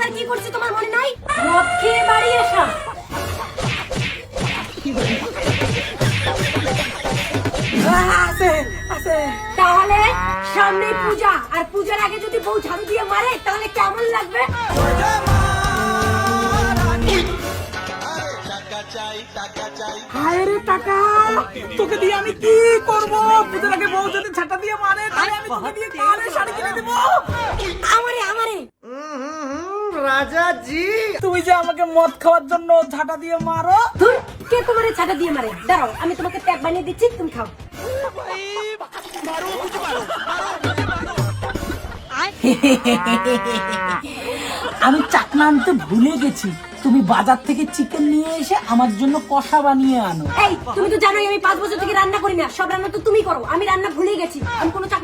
বার কি করছে তোমার মনে নাই? মদ খেয়ে বাড়ি আসা। তাহলে সামনে পূজা। আর পূজার আগে যদি বউ ঝাড়ু দিয়ে মারে, তাহলে কেমন লাগবে? হায় টাকা, তোকে দিয়ে আমি কি করব? পুজোর আগে বউ যদি ছাটা দিয়ে মারে, তাহলে আমি দিয়ে শাড়ি কিনে দেবো আমারে আমারে রাজা জি তুমি যে আমাকে মদ খাওয়ার জন্য ঝাঁটা দিয়ে মারো। ধুর, কে তোমারে ছাটা দিয়ে মারে? দাঁড়াও আমি তোমাকে ট্যাগ বানিয়ে দিচ্ছি তুমি খাও। আমি চাকনা আনতে ভুলে গেছি। তুমি বাজার থেকে চিকেন নিয়ে এসে আমার জন্য কষা বানিয়ে আনো। এই তুমি তো জানোই আমি পাঁচ বছর থেকে রান্না করি না সব রান্না তো তুমি করো আমি রান্না ভুলে গেছি আমি কোনো চাকনা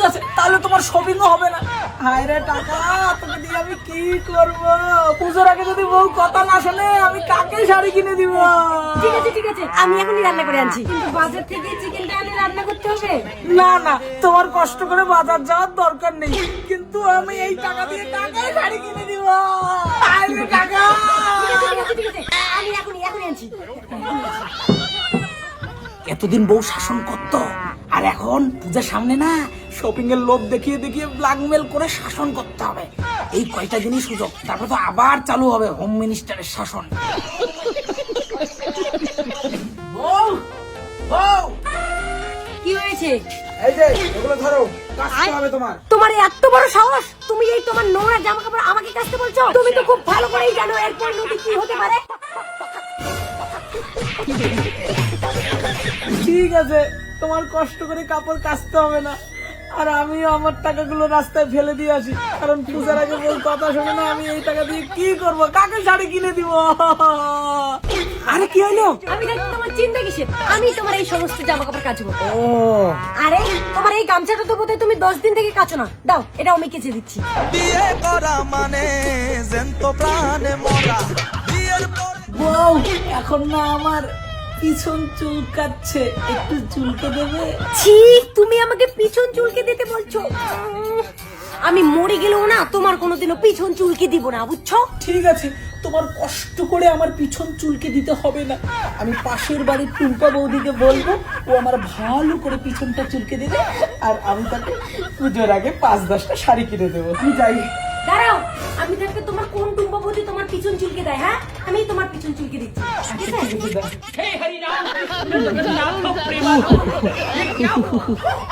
ঠিক আছে তাহলে তোমার শপিংও হবে না। হায় রে টাকা তোকে দিয়ে আমি কি করব? পুজোর আগে যদি বউ কথা না শোনে আমি কাকে শাড়ি কিনে দিব? ঠিক আছে ঠিক আছে আমি এখনই রান্না করে আনছি। কিন্তু বাজার থেকে চিকেনটা আনে রান্না করতে হবে? না না তোমার কষ্ট করে বাজার যাওয়ার দরকার নেই। কিন্তু আমি এই টাকা দিয়ে কাকে শাড়ি কিনে দিব? হায় রে টাকা! ঠিক আছে আমি এখনই এখনই আনছি। এতদিন বউ শাসন করতো আর এখন পূজার সামনে না শপিং এর লোভ দেখিয়ে দেখিয়ে ব্ল্যাকমেল করে শাসন করতে হবে। এই কয়টা দিনই সুযোগ তারপর তো আবার চালু হবে হোম মিনিস্টারের শাসন। কি হয়েছে? এই যে এগুলো ধরো কাজতে হবে তোমার। তোমার এত বড় সাহস? তুমি এই তোমার নোংরা জামা কাপড় আমাকে কাচতে বলছো? তুমি তো খুব ভালো করেই জানো এরপর নদী কি হতে পারে। ঠিক আছে তোমার কষ্ট করে কাপড় কাচতে হবে না। আর আমিও আমার টাকাগুলো রাস্তায় ফেলে দিয়ে আসি। কারণ পূজার আগে বল কথা শোনে না আমি এই টাকা দিয়ে কি করব? কাকে শাড়ি কিনে দিব? আরে কি হলো আমি থাকতে তোমার চিন্তা কিসের? আমি তোমার এই সমস্ত জামা কাপড় কাচবো। ও। আরে তোমার এই গামছাটা তো বোধহয় তুমি দশ দিন থেকে কাচো না। দাও এটা আমি কেচে দিচ্ছি। বিয়ে করা মানে জেন্ত প্রাণে মরা। বিয়ের পর বউ এখন না আমার পিছন চুলকাচ্ছে। একটু চুলকে দেবে? ছি তুমি আমাকে পিছন চুলকে দিতে বলছো। আমি মরে গেলেও না তোমার কোনোদিনও পিছন চুলকে দিব না বুঝছ? ঠিক আছে তোমার কষ্ট করে আমার পিছন চুলকে দিতে হবে না। আমি পাশের বাড়ির টুম্পা বৌদিকে বলব ও আমার ভালো করে পিছনটা চুলকে দেবে আর আমি তাকে পুজোর আগে পাঁচ দশটা শাড়ি কিনে দেবো। যাই। আমি থাকতে তোমার কোন টুম্পা তোমার পিছন চুলকে দেয় হ্যাঁ? আমি তোমার পিছন চুলকে দিচ্ছি। ঠিক আছে?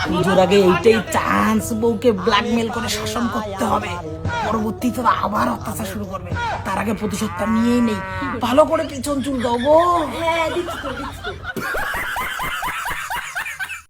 পুজোর আগে এইটাই চান্স বউকে ব্ল্যাকমেল করে শাসন করতে হবে। পরবর্তীতে তো আবার অত্যাচার শুরু করবে। তার আগে প্রতিশোধটা নিয়েই নেই। ভালো করে পিছন চুল দাও গো। হ্যাঁ দিচ্ছি।